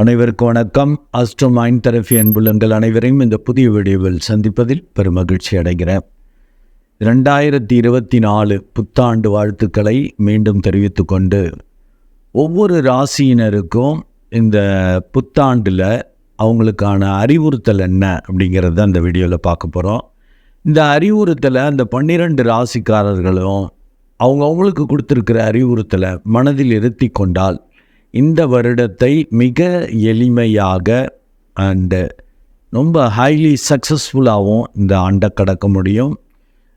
அனைவருக்கும் வணக்கம். Astro mind therapy அன்புள்ளங்கள் அனைவரையும் இந்த புதிய வீடியோவில் சந்திப்பதில் பெருமகிழ்ச்சி அடைகிறேன். ரெண்டாயிரத்தி இருபத்தி நாலு புத்தாண்டு வாழ்த்துக்களை மீண்டும் தெரிவித்து கொண்டு ஒவ்வொரு ராசியினருக்கும் இந்த புத்தாண்டில் அவங்களுக்கான அறிவுறுத்தல் என்ன அப்படிங்கிறத அந்த வீடியோவில் பார்க்க போகிறோம் இந்த அறிவுறுத்தலை அந்த பன்னிரெண்டு ராசிக்காரர்களும் அவங்க அவங்களுக்கு கொடுத்துருக்கிற அறிவுறுத்தலை மனதில் இருத்தி கொண்டால் இந்த வருடத்தை மிக எளிமையாக அண்டு ரொம்ப ஹைலி சக்ஸஸ்ஃபுல்லாகவும் இந்த ஆண்டை கடக்க முடியும்.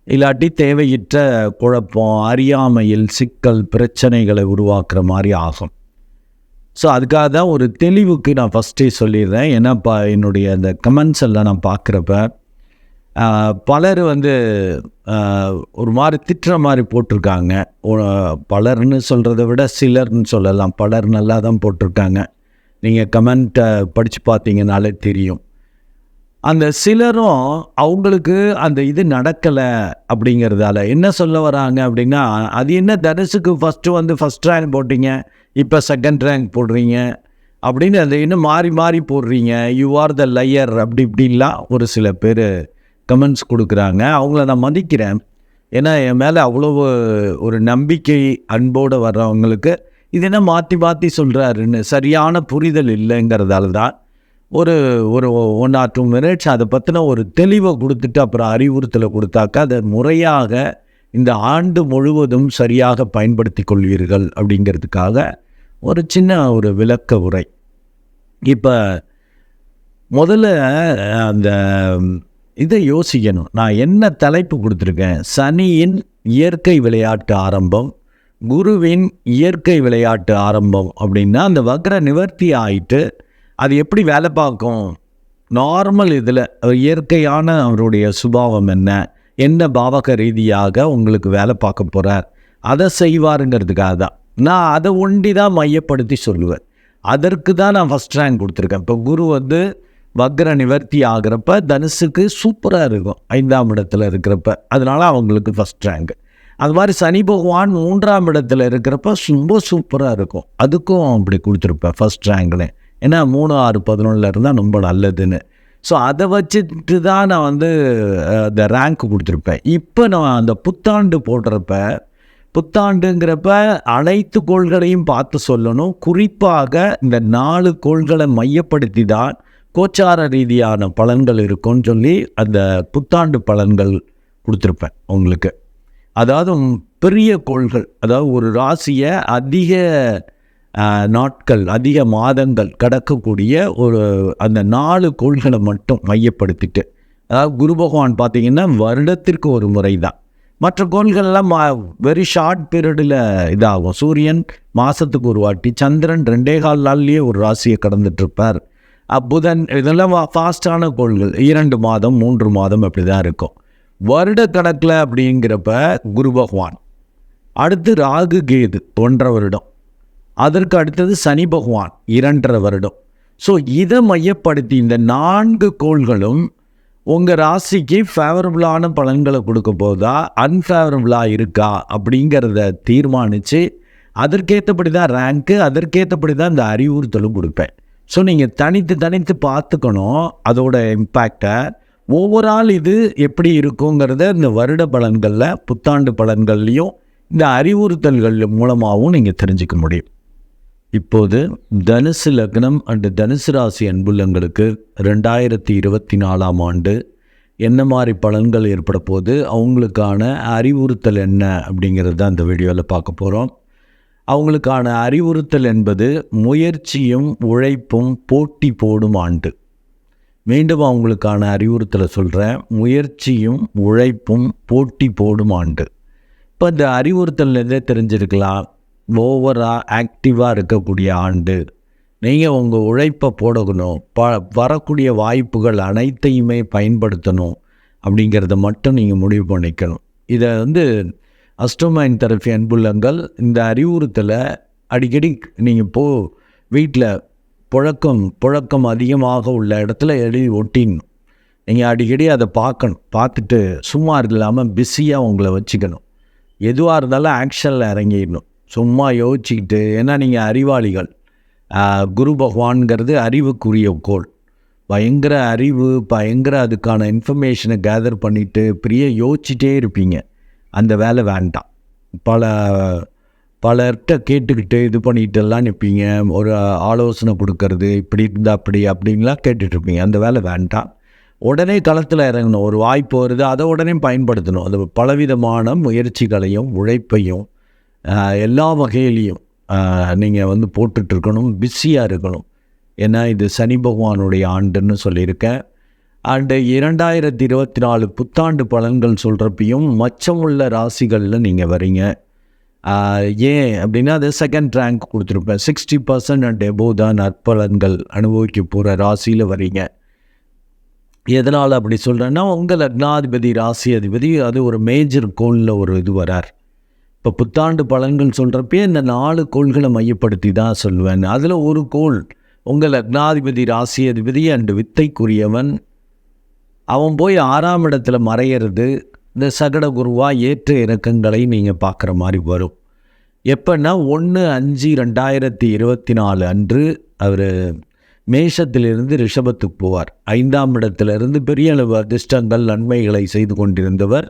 இல்லாட்டி தேவையற்ற குழப்பம் அறியாமையில் சிக்கல் பிரச்சனைகளை உருவாக்குற மாதிரி ஆகும். ஸோ அதுக்காக தான் ஒரு தெளிவுக்கு நான் ஃபஸ்ட்டே சொல்லிடுறேன். ஏன்னா இப்போ என்னுடைய அந்த கமெண்ட்ஸ் எல்லாம் நான் பார்க்குறப்ப பலர் வந்து ஒரு மாதிரி திட்டுற மாதிரி போட்டிருக்காங்க. பலர்னு சொல்கிறத விட சிலர்னு சொல்லலாம். பலர் நல்லா தான் போட்டிருக்காங்க. நீங்கள் கமெண்ட்டை படித்து பார்த்தீங்கனாலே தெரியும். அந்த சிலரும் அவங்களுக்கு அந்த இது நடக்கலை அப்படிங்கிறதால என்ன சொல்ல வராங்க அப்படின்னா அது என்ன தனுசுக்கு ஃபஸ்ட்டு வந்து ஃபஸ்ட் ரேங்க் போட்டீங்க இப்போ செகண்ட் ரேங்க் போடுறீங்க அப்படின்னு அதை இன்னும் மாறி மாறி போடுறீங்க. யூ ஆர் த லையர் அப்படி இப்படின்லாம் ஒரு சில பேர் கமெண்ட்ஸ் கொடுக்குறாங்க. அவங்கள நான் மதிக்கிறேன். ஏன்னா என் மேலே அவ்வளோ ஒரு நம்பிக்கை அன்போடு வர்றவங்களுக்கு இது என்ன மாற்றி மாற்றி சொல்கிறாருன்னு சரியான புரிதல் இல்லைங்கிறதால தான் ஒரு ஒரு ஒன் ஆர் டூ மினிட்ஸ் அதை பற்றின ஒரு தெளிவை கொடுத்துட்டு அப்புறம் அறிவுறுத்தலை கொடுத்தாக்கா அதை முறையாக இந்த ஆண்டு முழுவதும் சரியாக பயன்படுத்தி கொள்வீர்கள் அப்படிங்கிறதுக்காக ஒரு சின்ன ஒரு விளக்க உரை. இப்போ முதல்ல அந்த இதை யோசிக்கணும். நான் என்ன தலைப்பு கொடுத்துருக்கேன்? சனியின் இயற்கை விளையாட்டு ஆரம்பம் குருவின் இயற்கை விளையாட்டு ஆரம்பம் அப்படின்னா அந்த வக்ர நிவர்த்தி ஆயிட்டு அது எப்படி வேலை பார்க்கும்? நார்மல் இதில் இயற்கையான அவருடைய சுபாவம் என்ன? என்ன பாவக ரீதியாக உங்களுக்கு வேலை பார்க்க போகிறார் அதை செய்வாருங்கிறதுக்காக தான். நான் அதை ஒண்டி தான் மையப்படுத்தி சொல்லுவேன். அதற்கு தான் நான் ஃபஸ்ட் ரேங்க் கொடுத்துருக்கேன். இப்போ குரு வந்து வக்ர நிவர்த்தி ஆகிறப்ப தனுசுக்கு சூப்பராக இருக்கும் ஐந்தாம் இடத்துல இருக்கிறப்ப. அதனால அவங்களுக்கு ஃபஸ்ட் ரேங்க் அது மாதிரி சனி பகவான் மூன்றாம் இடத்துல இருக்கிறப்ப ரொம்ப சூப்பராக இருக்கும். அதுக்கும் அப்படி கொடுத்துருப்பேன் ஃபஸ்ட் ரேங்க்னு ஏன்னா மூணு ஆறு பதினொன்றில் இருந்தால் ரொம்ப நல்லதுன்னு. ஸோ அதை வச்சுட்டு தான் நான் வந்து அந்த ரேங்க் கொடுத்துருப்பேன். இப்போ நான் அந்த புத்தாண்டு போடுறப்ப புத்தாண்டுங்கிறப்ப அனைத்து கோள்களையும் பார்த்து சொல்லணும். குறிப்பாக இந்த நாலு கோள்களை மையப்படுத்தி தான் கோச்சார ரீதியான பலன்கள் இருக்கும்னு சொல்லி அந்த புத்தாண்டு பலன்கள் கொடுத்துருப்பேன் உங்களுக்கு. அதாவது பெரிய கோள்கள் அதாவது ஒரு ராசியை அதிக நாட்கள் அதிக மாதங்கள் கடக்கக்கூடிய ஒரு அந்த நாலு கோள்களை மட்டும் மையப்படுத்திட்டு அதாவது குரு பகவான் பார்த்திங்கன்னா வருடத்திற்கு ஒரு முறை தான் மற்ற கோள்கள்லாம் வெரி ஷார்ட் பீரியடில் இதாகும். சூரியன் மாதத்துக்கு ஒரு வாட்டி சந்திரன் ரெண்டே கால் நாள்லேயே ஒரு ராசியை கடந்துட்டுருப்பார் இருப்பார். புதன் இதெல்லாம் ஃபாஸ்டான கோள்கள். இரண்டு மாதம் மூன்று மாதம் அப்படி தான் இருக்கும். வருட கணக்கில் அப்படிங்கிறப்ப குரு பகவான். அடுத்து ராகு கேது ஒன்றரை வருடம். அதற்கு அடுத்தது சனி பகவான் இரண்டரை வருடம். ஸோ இதை மையப்படுத்தி இந்த நான்கு கோள்களும் உங்கள் ராசிக்கு ஃபேவரபுளான பலன்களை கொடுக்க போதா அன்ஃபேவரபுளாக இருக்கா அப்படிங்கிறத தீர்மானித்து அதற்கேற்றபடி தான் ரேங்க்கு அதற்கேற்றபடி தான் இந்த அறிவுறுத்தலும் கொடுப்பேன். ஸோ நீங்கள் தனித்து தனித்து பார்த்துக்கணும் அதோட இம்பேக்டை ஓவரால் இது எப்படி இருக்குங்கிறத இந்த வருட பலன்களில் புத்தாண்டு பலன்கள்லையும் இந்த அறிவுறுத்தல்கள் மூலமாகவும் நீங்கள் தெரிஞ்சுக்க முடியும். இப்போது தனுசு லக்னம் அண்டு தனுசு ராசி அன்புள்ளங்களுக்கு ரெண்டாயிரத்தி இருபத்தி நாலாம் ஆண்டு என்ன மாதிரி பலன்கள் ஏற்பட போகுது அவங்களுக்கான அறிவுறுத்தல் என்ன அப்படிங்கிறது தான் இந்த வீடியோவில் பார்க்க போகிறோம் அவங்களுக்கான அறிவுறுத்தல் என்பது முயற்சியும் உழைப்பும் போட்டி போடும் ஆண்டு. மீண்டும் அவங்களுக்கான அறிவுறுத்தலை சொல்கிறேன் முயற்சியும் உழைப்பும் போட்டி போடும் ஆண்டு. இப்போ இந்த அறிவுறுத்தல்லேருந்தே தெரிஞ்சிருக்கலாம்? ஓவராக ஆக்டிவாக இருக்கக்கூடிய ஆண்டு. நீங்கள் உங்கள் உழைப்பை போடணும். ப வரக்கூடிய வாய்ப்புகள் அனைத்தையுமே பயன்படுத்தணும். அப்படிங்கிறத மட்டும் நீங்கள் முடிவு பண்ணிக்கணும். இதை வந்து அஸ்டோமைன் தெரப்பி அன்புள்ளங்கள் இந்த அறிவுறுத்தலை அடிக்கடி நீங்கள் போ வீட்டில் புழக்கம் புழக்கம் அதிகமாக உள்ள இடத்துல எழுதி ஒட்டிடணும். நீங்கள் அடிக்கடி அதை பார்க்கணும். பார்த்துட்டு சும்மா இல்லாமல் பிஸியாக உங்களை வச்சுக்கணும். எதுவாக இருந்தாலும் ஆக்ஷனில் இறங்கிடணும். சும்மா யோசிச்சுக்கிட்டு ஏன்னா நீங்கள் அறிவாளிகள். குரு பகவான்கிறது அறிவுக்குரிய கோள். பயங்கர அறிவு பயங்கர அதுக்கான இன்ஃபர்மேஷனை கேதர் பண்ணிவிட்டு பெரிய யோசிச்சிட்டே இருப்பீங்க. அந்த வேலை வேண்டாம். பல பலர்கிட்ட கேட்டுக்கிட்டு இது பண்ணிகிட்டெல்லாம் நிற்பீங்க ஒரு ஆலோசனை கொடுக்கறது இப்படி இருந்தால் அப்படி அப்படின்லாம் கேட்டுட்ருப்பீங்க அந்த வேலை வேண்டாம். உடனே களத்தில் இறங்கணும். ஒரு வாய்ப்பு வருது அதை உடனே பயன்படுத்தணும். அது பலவிதமான முயற்சிகளையும் உழைப்பையும் எல்லா வகையிலையும் நீங்கள் வந்து போட்டுட்ருக்கணும் பிஸியாக இருக்கணும். ஏன்னா இது சனி பகவானுடைய ஆண்டுன்னு சொல்லியிருக்கேன். அண்டு இரண்டாயிரத்தி இருபத்தி நாலு புத்தாண்டு பலன்கள் சொல்கிறப்பையும் மச்சமுள்ள ராசிகளில் நீங்கள் வரீங்க. ஏன் அப்படின்னா அது செகண்ட் ரேங்க் கொடுத்துருப்பேன். சிக்ஸ்டி பர்சன்ட் அண்ட் எபோ தான் நற்பலன்கள் அனுபவிக்க போகிற ராசியில் வரீங்க. எதனால் அப்படி சொல்கிறேன்னா உங்கள் லக்னாதிபதி ராசி அதிபதி அது ஒரு மேஜர் கோலில் ஒரு இது வரார். இப்போ புத்தாண்டு பலன்கள் சொல்கிறப்பே இந்த நாலு கோள்களை மையப்படுத்தி தான் சொல்லுவேன். அதில் ஒரு கோள் உங்கள் லக்னாதிபதி ராசி அதிபதி அண்டு வித்தைக்குரியவன் அவன் போய் ஆறாம் இடத்துல மறையிறது இந்த சகட குருவா ஏற்ற இறக்கங்களை நீங்கள் பார்க்குற மாதிரி வரும். எப்போன்னா ஒன்று அஞ்சு ரெண்டாயிரத்தி இருபத்தி நாலு அன்று அவர் மேஷத்திலிருந்து ரிஷபத்துக்கு போவார். ஐந்தாம் இடத்திலிருந்து பெரிய அளவு அதிர்ஷ்டங்கள் நன்மைகளை செய்து கொண்டிருந்தவர்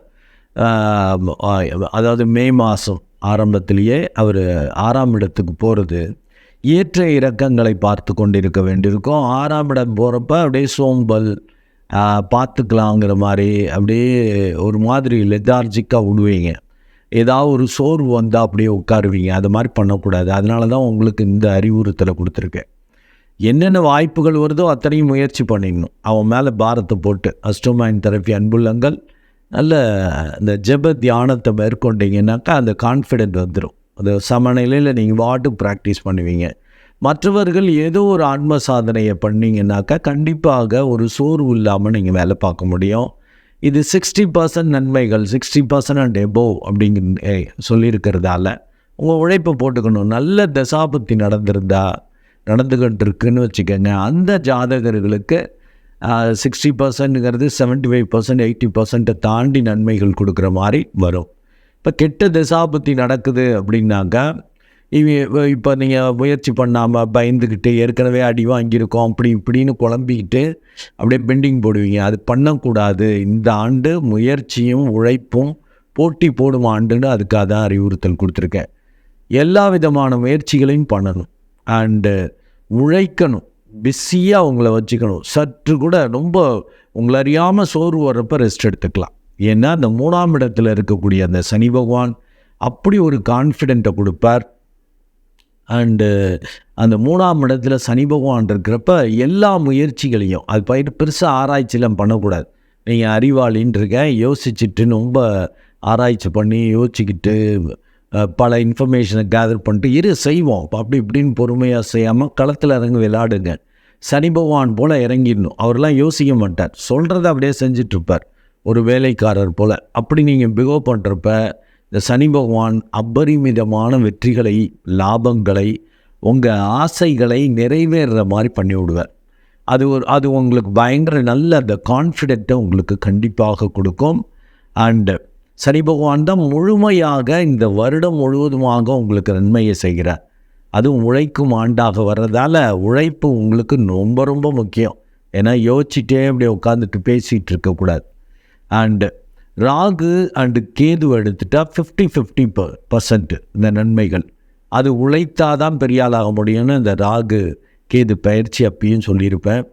அதாவது மே மாதம் ஆரம்பத்திலேயே அவர் ஆறாம் இடத்துக்கு போகிறது ஏற்ற இறக்கங்களை பார்த்து கொண்டிருக்க வேண்டியிருக்கும். ஆறாம் இடம் போகிறப்ப அப்படியே சோம்பல் பார்த்துக்கலாங்கிற மாதிரி அப்படியே ஒரு மாதிரி லெத்தார்ஜிக்காக விடுவீங்க. ஏதாவது ஒரு சோர்வு வந்தால் அப்படியே உட்காருவீங்க. அது மாதிரி பண்ணக்கூடாது. அதனால தான் உங்களுக்கு இந்த அறிவுறுத்தலை கொடுத்துருக்கேன் என்னென்ன வாய்ப்புகள் வருதோ அத்தனையும் முயற்சி பண்ணிடணும். அவன் மேலே பாரத்தை போட்டு அஸ்டோமைன் தெரப்பி அன்புள்ளங்கள் நல்ல இந்த ஜெப தியானத்தை மேற்கொண்டீங்கன்னாக்கா அந்த கான்ஃபிடென்ட் வந்துடும் அது சமநிலையில் நீங்கள் வாட்டு ப்ராக்டிஸ் பண்ணுவீங்க. மற்றவர்கள் ஏதோ ஒரு ஆன்ம சாதனையை பண்ணீங்கன்னாக்கா கண்டிப்பாக ஒரு சோர்வு இல்லாமல் நீங்கள் வேலை பார்க்க முடியும். இது சிக்ஸ்டி பர்சன்ட் நன்மைகள் சிக்ஸ்டி பர்சன்ட் அண்ட் எபோவ் அப்படிங்கிற சொல்லியிருக்கிறதால உங்கள் உழைப்பை போட்டுக்கணும். நல்ல தசாபத்தி நடந்திருந்தா நடந்துக்கிட்டு இருக்குன்னு வச்சுக்கோங்க. அந்த ஜாதகர்களுக்கு சிக்ஸ்டி பர்சன்ட்ங்கிறது செவன்ட்டி ஃபைவ் பர்சன்ட் எயிட்டி பர்சன்ட்டை தாண்டி நன்மைகள் கொடுக்குற மாதிரி வரும். இப்போ கெட்ட தசாபத்தி நடக்குது அப்படின்னாக்கா இவன் இப்போ நீங்கள் முயற்சி பண்ணாமல் பயந்துக்கிட்டு ஏற்கனவே அடி வாங்கியிருக்கோம் அப்படி இப்படின்னு குழம்பிக்கிட்டு அப்படியே பெண்டிங் போடுவீங்க. அது பண்ணக்கூடாது. இந்த ஆண்டு முயற்சியும் உழைப்பும் போட்டி போடும் ஆண்டுன்னு அதுக்காக தான் அறிவுறுத்தல் கொடுத்துருக்கேன். எல்லா விதமான முயற்சிகளையும் பண்ணணும். அண்டு உழைக்கணும். பிஸியாக உங்களை வச்சுக்கணும். சற்று கூட ரொம்ப உங்களை அறியாமல் சோர்வு வர்றப்ப ரெஸ்ட் எடுத்துக்கலாம். ஏன்னா அந்த மூணாம் இடத்துல இருக்கக்கூடிய அந்த சனி பகவான் அப்படி ஒரு கான்ஃபிடென்ட்டை கொடுப்பார். அண்டு uh, அந்த மூணாம் இடத்துல சனி பகவான் இருக்கிறப்ப எல்லா முயற்சிகளையும் அது போயிட்டு பெருசாக ஆராய்ச்சிலாம் பண்ணக்கூடாது. நீங்கள் அறிவாளின்னு இருக்கேன் யோசிச்சுட்டு ரொம்ப ஆராய்ச்சி பண்ணி யோசிச்சுக்கிட்டு பல இன்ஃபர்மேஷனை கேதர் பண்ணிட்டு இரு செய்வோம். அப்படி இப்படின்னு பொறுமையாக செய்யாமல் களத்தில் இறங்கி விளையாடுங்க. சனி பகவான் போல் இறங்கிடணும். அவரெல்லாம் யோசிக்க மாட்டார். சொல்கிறத அப்படியே செஞ்சிட்ருப்பார் ஒரு வேலைக்காரர் போல். அப்படி நீங்கள் பிகோ பண்ணுறப்ப இந்த சனி பகவான் அபரிமிதமான வெற்றிகளை லாபங்களை உங்கள் ஆசைகளை நிறைவேறுற மாதிரி பண்ணி விடுவார். அது ஒரு அது உங்களுக்கு பயங்கர நல்ல அந்த கான்ஃபிடென்ட்டை உங்களுக்கு கண்டிப்பாக கொடுக்கும். அண்டு சனி பகவான் தான் முழுமையாக இந்த வருடம் முழுவதுமாக உங்களுக்கு நன்மையை செய்கிறார். அதுவும் உழைக்கும் ஆண்டாக வர்றதால உழைப்பு உங்களுக்கு ரொம்ப ரொம்ப முக்கியம். ஏன்னா யோசிச்சுட்டே அப்படியே உட்காந்துட்டு பேசிகிட்டு இருக்கக்கூடாது. அண்டு ராகு அண்டு கேது எடுத்துட்டால் ஃபிஃப்டி ஃபிஃப்டி பர்சன்ட் இந்த நன்மைகள். அது உழைத்தாதான் பெரிய ஆளாக முடியும்னு இந்த ராகு கேது பயிற்சி அப்பயும் சொல்லியிருப்பேன்.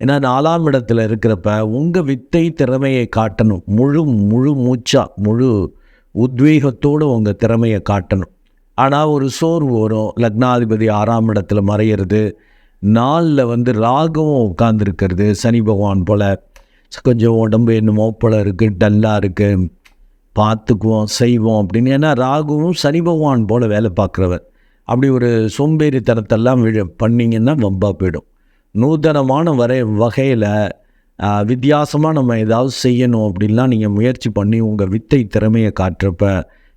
ஏன்னா நாலாம் இடத்துல இருக்கிறப்ப உங்கள் வித்தை திறமையை காட்டணும். முழு முழு மூச்சா முழு உத்வேகத்தோடு உங்கள் திறமையை காட்டணும். ஆனால் ஒரு சோர்வு வரும். லக்னாதிபதி ஆறாம் இடத்துல மறையிறது. நாளில் வந்து ராகவும் உட்கார்ந்துருக்கிறது சனி பகவான் போல். கொஞ்சம் உடம்பு என்னமோ போல் இருக்குது டல்லாக இருக்குது பார்த்துக்குவோம் செய்வோம் அப்படின்னு. ஏன்னா ராகுவும் சனி பகவான் போல் வேலை பார்க்குறவர். அப்படி ஒரு சோம்பேறித்தனத்தெல்லாம் விழ பண்ணிங்கன்னா வம்பா போயிடும். நூதனமான வரை வகையில் வித்தியாசமாக நம்ம ஏதாவது செய்யணும் அப்படின்லாம் நீங்கள் முயற்சி பண்ணி உங்கள் வித்தை திறமையை காட்டுறப்ப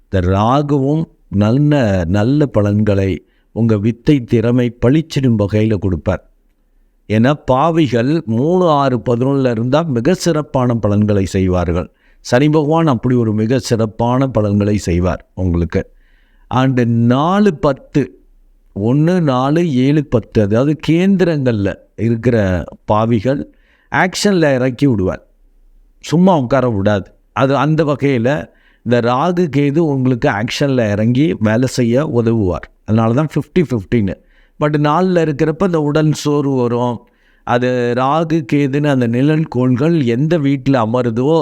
இந்த ராகுவும் நல்ல நல்ல பலன்களை உங்கள் வித்தை திறமை பளிச்சிடும் வகையில் கொடுப்பார். என பாவிகள் மூணு ஆறு பதினொன்றில் இருந்தால் மிக சிறப்பான பலன்களை செய்வார்கள். சனி பகவான் அப்படி ஒரு மிக சிறப்பான பலன்களை செய்வார் உங்களுக்கு. அண்டு நாலு பத்து ஒன்று நாலு ஏழு பத்து அதாவது கேந்திரங்களில் இருக்கிற பாவிகள் ஆக்ஷனில் இறக்கி விடுவார். சும்மா உட்கார விடாது. அது அந்த வகையில் இந்த ராகு கேது உங்களுக்கு ஆக்ஷனில் இறங்கி வேலை செய்ய உதவுவார். அதனால தான் ஃபிஃப்டி ஃபிஃப்டின்னு பட் நாளில் இருக்கிறப்ப இந்த உடல் சோறு வரும். அது ராகு கேதுன்னு அந்த நிழல் கோள்கள் எந்த வீட்டில் அமருதோ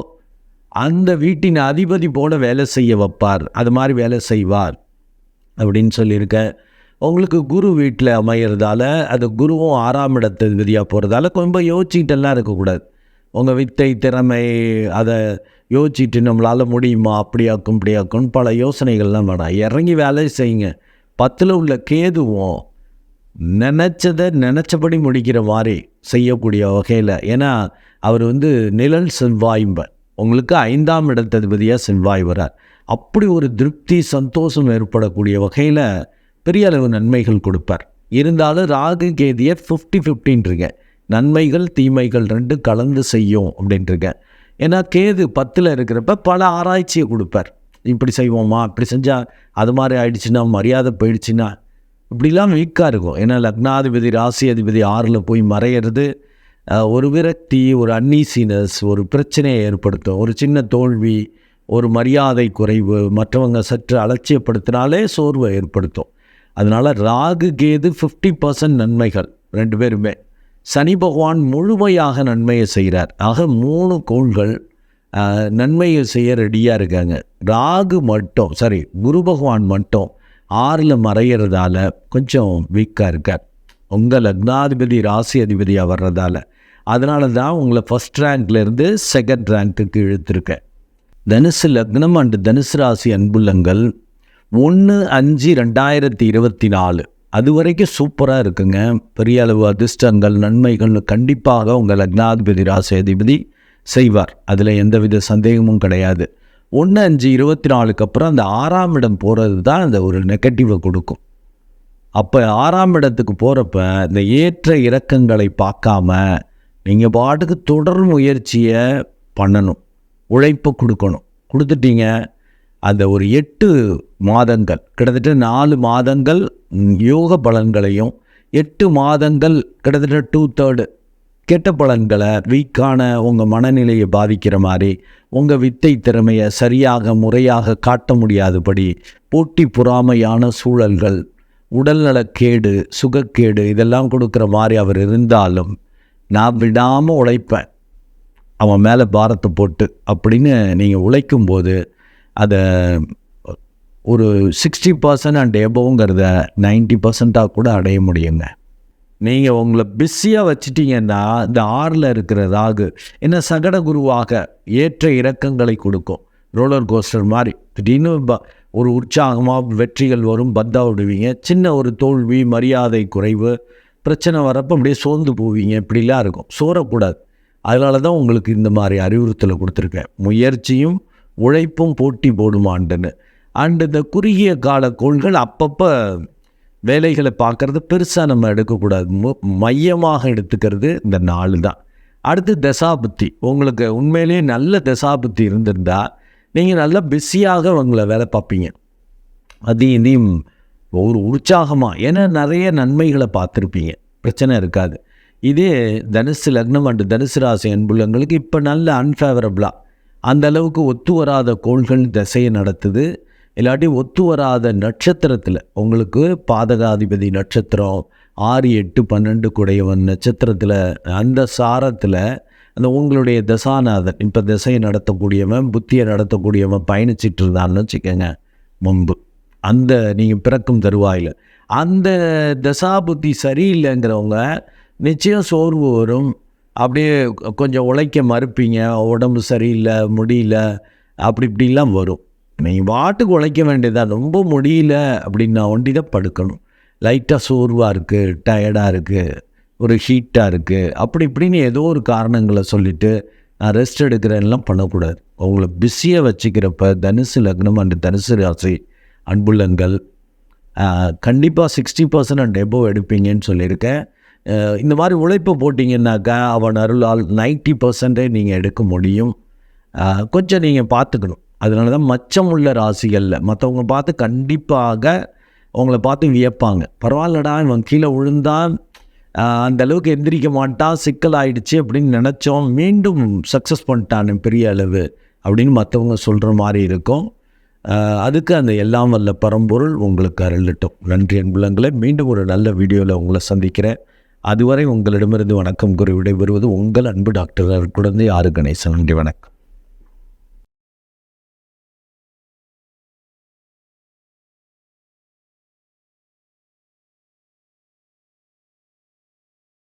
அந்த வீட்டின் அதிபதி போல வேலை செய்ய வைப்பார். அது மாதிரி வேலை செய்வார் அப்படின்னு சொல்லியிருக்கேன். உங்களுக்கு குரு வீட்டில் அமையிறதால அது குருவும் ஆறாம் இடத்ததிபதியாக போகிறதால கொஞ்சம் யோசிச்சுக்கிட்டெல்லாம் இருக்கக்கூடாது. உங்கள் வித்தை திறமை அதை யோசிச்சுட்டு நம்மளால் முடியுமா அப்படியாக்கும் இப்படியாக்கும் பல யோசனைகள்லாம் வேணாம் இறங்கி வேலை செய்யுங்க. பத்தில் உள்ள கேதுவும் நினச்சதை நினச்சபடி முடிக்கிற மாதிரி செய்யக்கூடிய வகையில். ஏன்னா அவர் வந்து நிழல் செவ்வாய்ம்ப உங்களுக்கு ஐந்தாம் இடத்ததிபதியாக செவ்வாய் வரார். அப்படி ஒரு திருப்தி சந்தோஷம் ஏற்படக்கூடிய வகையில் பெரிய அளவு நன்மைகள் கொடுப்பார். இருந்தாலும் ராகு கேதியை ஃபிஃப்டி ஃபிஃப்டின்றிருங்க நன்மைகள் தீமைகள் ரெண்டு கலந்து செய்யும் அப்படின்ட்டுருங்க ஏன்னா கேது பத்தில் இருக்கிறப்ப பல ஆராய்ச்சியை கொடுப்பார். இப்படி செய்வோமா? இப்படி செஞ்சால் அது மாதிரி ஆயிடுச்சுன்னா மரியாதை போயிடுச்சுன்னா இப்படிலாம் வீக்காக இருக்கும். ஏன்னா லக்னாதிபதி ராசி அதிபதி ஆறில் போய் மறையிறது ஒரு விரக்தி ஒரு அன்னீசினஸ் ஒரு பிரச்சனையை ஏற்படுத்தும். ஒரு சின்ன தோல்வி ஒரு மரியாதை குறைவு மற்றவங்க சற்று அலட்சியப்படுத்தினாலே சோர்வை ஏற்படுத்தும். அதனால் ராகு கேது ஃபிஃப்டி பர்சன்ட் நன்மைகள் ரெண்டு பேருமே. சனி பகவான் முழுமையாக நன்மையை செய்கிறார் ஆக மூணு கோள்கள் நன்மையை செய்ய ரெடியாக இருக்காங்க. ராகு மட்டும் சாரி குரு பகவான் மட்டும் ஆறில் மறையிறதால கொஞ்சம் வீக்காக இருக்கார். உங்கள் லக்னாதிபதி ராசி அதிபதியாக வர்றதால. அதனால தான் உங்களை ஃபஸ்ட் ரேங்க்லேருந்து செகண்ட் ரேங்க்குக்கு இழுத்துருக்கேன் தனுசு லக்னம் அண்டு தனுசு ராசி அன்புள்ளங்கள் ஒன்று அஞ்சு ரெண்டாயிரத்தி இருபத்தி நாலு. அது வரைக்கும் சூப்பராக இருக்குங்க. பெரிய அளவு அதிர்ஷ்டங்கள் நன்மைகள் கண்டிப்பாக உங்கள் லக்னாதிபதி ராசி அதிபதி செய்வார். அதில் எந்தவித சந்தேகமும் கிடையாது. ஒன்று அஞ்சு இருபத்தி நாலுக்கு அப்புறம் அந்த ஆறாம் இடம் போகிறது தான் அந்த ஒரு நெகட்டிவை கொடுக்கும். அப்போ ஆறாம் இடத்துக்கு போகிறப்ப இந்த ஏற்ற இறக்கங்களை பார்க்காம நீங்கள் பாட்டுக்கு தொடர் முயற்சியை பண்ணணும். உழைப்பு கொடுக்கணும். கொடுத்துட்டீங்க. அந்த ஒரு எட்டு மாதங்கள் கிட்டத்தட்ட நாலு மாதங்கள் யோக பலன்களையும் எட்டு மாதங்கள் கிட்டத்தட்ட டூ தேர்டு கெட்ட பலன்களை வீக்கான உங்கள் மனநிலையை பாதிக்கிற மாதிரி உங்கள் வித்தை திறமையை சரியாக முறையாக காட்ட முடியாதபடி போட்டி பொறாமையான சூழல்கள் உடல்நலக்கேடு சுகக்கேடு இதெல்லாம் கொடுக்குற மாதிரி அவர் இருந்தாலும் நான் விடாமல் உழைப்பேன். அவன் மேலே பாரத்தை போட்டு அப்படின்னு நீங்கள் உழைக்கும்போது அதை ஒரு சிக்ஸ்டி பர்சன்ட் அண்ட் எபோங்கிறத நைன்ட்டி பர்சண்ட்டாக கூட அடைய முடியுங்க. நீங்கள் உங்களை பிஸியாக வச்சுட்டீங்கன்னா இந்த ஆறில் இருக்கிற ராகு என்ன சகட குருவாக ஏற்ற இறக்கங்களை கொடுக்கும். ரோலர் கோஸ்டர் மாதிரி. திடீர்னு ப- ஒரு உற்சாகமாக வெற்றிகள் வரும் பத்தா விடுவீங்க. சின்ன ஒரு தோல்வி மரியாதை குறைவு பிரச்சனை வரப்போ அப்படியே சோர்ந்து போவீங்க. இப்படிலாம் இருக்கும். சோரக்கூடாது அதனால தான் உங்களுக்கு இந்த மாதிரி அறிவுறுத்தலை கொடுத்துருக்கேன். முயற்சியும் உழைப்பும் போட்டி போடுமாண்டுன்னு அண்ட் இந்த குறுகிய கால கோள்கள் அப்பப்போ வேலைகளை பார்க்குறது பெருசாக நம்ம எடுக்கக்கூடாது. மையமாக எடுத்துக்கிறது இந்த நாலு தான். அடுத்து தசாபுத்தி. உங்களுக்கு உண்மையிலேயே நல்ல தசாபுத்தி இருந்திருந்தால் நீங்கள் நல்லா பிஸியாக உங்களை வேலை பார்ப்பீங்க. அதையும் இதையும் ஒரு உற்சாகமாக ஏன்னா நிறைய நன்மைகளை பார்த்துருப்பீங்க. பிரச்சனை இருக்காது. இதே தனுசு லக்னம் அண்டு தனுசு ராசி அன்புள்ளங்களுக்கு இப்போ நல்ல அன்ஃபேவரபிளாக அந்த அளவுக்கு ஒத்து வராத கோள்கள் திசையை நடத்துது. இல்லாட்டி ஒத்து வராத நட்சத்திரத்தில் உங்களுக்கு பாதகாதிபதி நட்சத்திரம் ஆறு எட்டு பன்னெண்டு குடையவன் நட்சத்திரத்தில் அந்த சாரத்தில் அந்த உங்களுடைய தசாநாதன் இப்போ திசையை நடத்தக்கூடியவன் புத்தியை நடத்தக்கூடியவன் பயணிச்சிட்டு இருந்தான்னு வச்சுக்கோங்க முன்பு. அந்த நீங்கள் பிறக்கும் தருவாயில். அந்த தசா புத்தி சரியில்லைங்கிறவங்க நிச்சயம் சோர்வு வரும். அப்படியே கொஞ்சம் உழைக்க மறுப்பீங்க உடம்பு சரியில்லை முடியல அப்படி இப்படிலாம் வரும். நீ பாட்டுக்கு உழைக்க வேண்டியதாக ரொம்ப முடியல அப்படின்னா ஒண்டி தான் படுக்கணும். லைட்டாக சோர்வாக இருக்குது டயர்டாக இருக்குது ஒரு ஹீட்டாக இருக்குது அப்படி இப்படின்னு ஏதோ ஒரு காரணங்களை சொல்லிவிட்டு நான் ரெஸ்ட் எடுக்கிறேன்லாம் பண்ணக்கூடாது. உங்களை பிஸியாக வச்சுக்கிறப்ப தனுசு லக்னம் அண்ட் தனுசு ராசி அன்புள்ளங்கள் கண்டிப்பாக சிக்ஸ்டி பர்சன்ட் அண்ட் எபோவ் எடுப்பீங்கன்னு சொல்லியிருக்கேன். இந்த மாதிரி உழைப்பு போட்டிங்கன்னாக்கா அவன் அருளால் நைன்ட்டி பர்சன்டே நீங்கள் எடுக்க முடியும். கொஞ்சம் நீங்கள் பார்த்துக்கணும். அதனால தான் மச்சம் உள்ள ராசிகளில் மற்றவங்க பார்த்து கண்டிப்பாக உங்களை பார்த்து வியப்பாங்க. பரவாயில்லடா இவன் கீழே விழுந்தான் அந்த அளவுக்கு எந்திரிக்க மாட்டான் சிக்கல் ஆயிடுச்சு அப்படின்னு நினச்சோம். மீண்டும் சக்ஸஸ் பண்ணிட்டான் பெரிய அளவு அப்படின்னு மற்றவங்க சொல்கிற மாதிரி இருக்கும். அதுக்கு அந்த எல்லாம் வல்ல பரம்பொருள் உங்களுக்கு அருளட்டும். நன்றி அன்புலங்களை மீண்டும் ஒரு நல்ல வீடியோவில் உங்களை சந்திக்கிறேன். அதுவரை உங்களிடமிருந்து வணக்கம் கூறி விடைபெறுவது உங்கள் அன்பு டாக்டர் குழந்தை ஆறு கணேசன். நன்றி வணக்கம்.